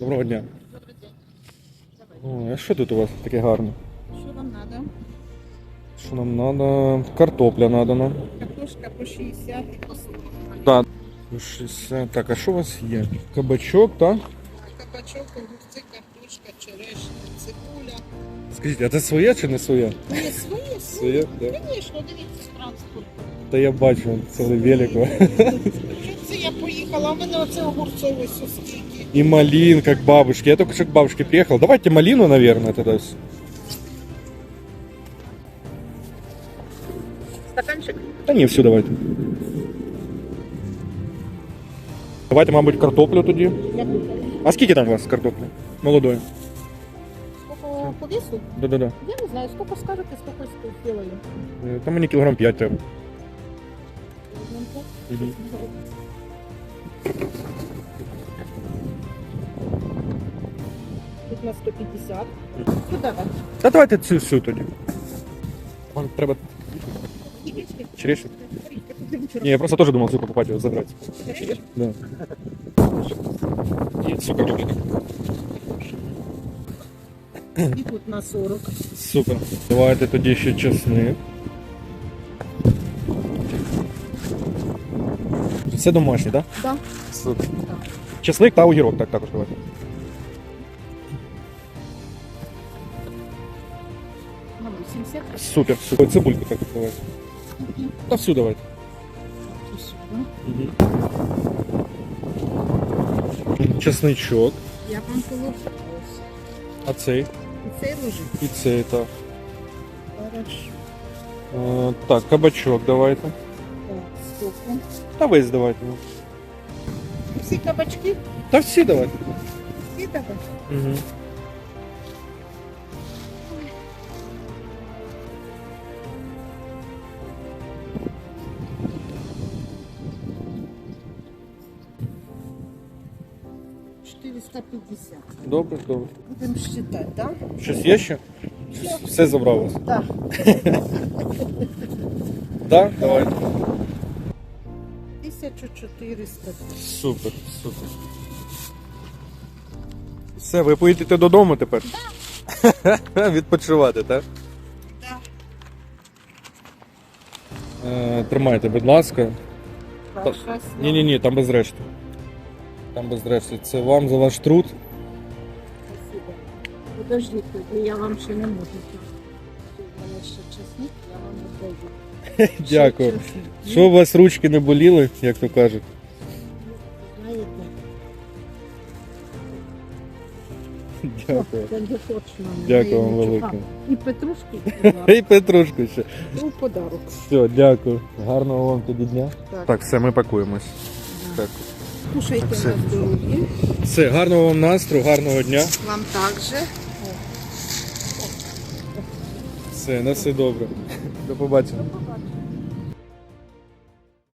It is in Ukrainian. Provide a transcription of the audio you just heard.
Доброго дня. Добрий день. О, а що тут у вас таке гарне? Що вам треба? Що нам треба? Картопля треба нам. Картошка по 60 і по 40. Так. 60. Так, а що у вас є? Кабачок, так? Кабачок, огурці, картошка, черешня, цибуля. Скажіть, а це своє чи не своє? Ні, своє, своє. Так. Звісно, дивіться з транспорту. Та я бачу, цілий велик. Це я поїхала, а в мене оце огурцовий скільки. И малин, как бабушки. Я только что к бабушке приехал. Давайте малину, наверное, тогда. Стаканчик? Да не, все давайте. Давайте, мабуть, картоплю тоді. Я буду. А скільки там у вас картоплі? Молодої. Сколько по весу? Да-да-да. Я не знаю, сколько скажете, сколько сделаю. Е, Там мені кілограм 5 треба. Возьмем Мгм. Тут на 150. Ну давай. Та давайте цю всю тоді. Вам треба черешню? Ні, я просто теж думав цю покупати, його забрати. Да. І цю картоплю. І тут на 40. Супер. Давайте тоді ще чесник. Все домашнє, так? Да. Супер. Чесник та огірок, так також давайте. На 80. Супер, супер. Цибульку також давайте. Та всю давайте. І сюди. Чесничок. Я вам положу. А цей? І цей лежить. І цей так. Хорошо. Е, так, кабачок давайте. Так, сколько? Та весь давайте. ну. Всі кабачки? Та всі давайте. Всі давай. Угу. Четыреста пятьдесят. Добре, добре. Будем считать, да? Щось є ще? Все забрав у вас. Да. Так, давайте. Тысячу четыреста. Супер, супер. Все, ви поїдете додому тепер? Так. Відпочивати, так? Да. Е, тримайте, будь ласка. Ваша Ні, ні, ні, там без решти. Там без решти. Це вам за ваш труд. Спасибо. Подождите, я вам ще не можу. У мене ще чесник, я вам не даю. Дякую. Щоб у вас ручки не боліли, як то кажуть. Знаєте, Дякую. це не точно. Дякую вам велике. І петрушки була. І Петрушку ще. у подарок. Все, дякую. Гарного вам тоді дня. Так. Так, все, ми пакуємось. Так. Кушайте Все. на здоров'я. Все, гарного вам настрою, гарного дня. Вам також. Все, на все добре. До побачення. До побачення.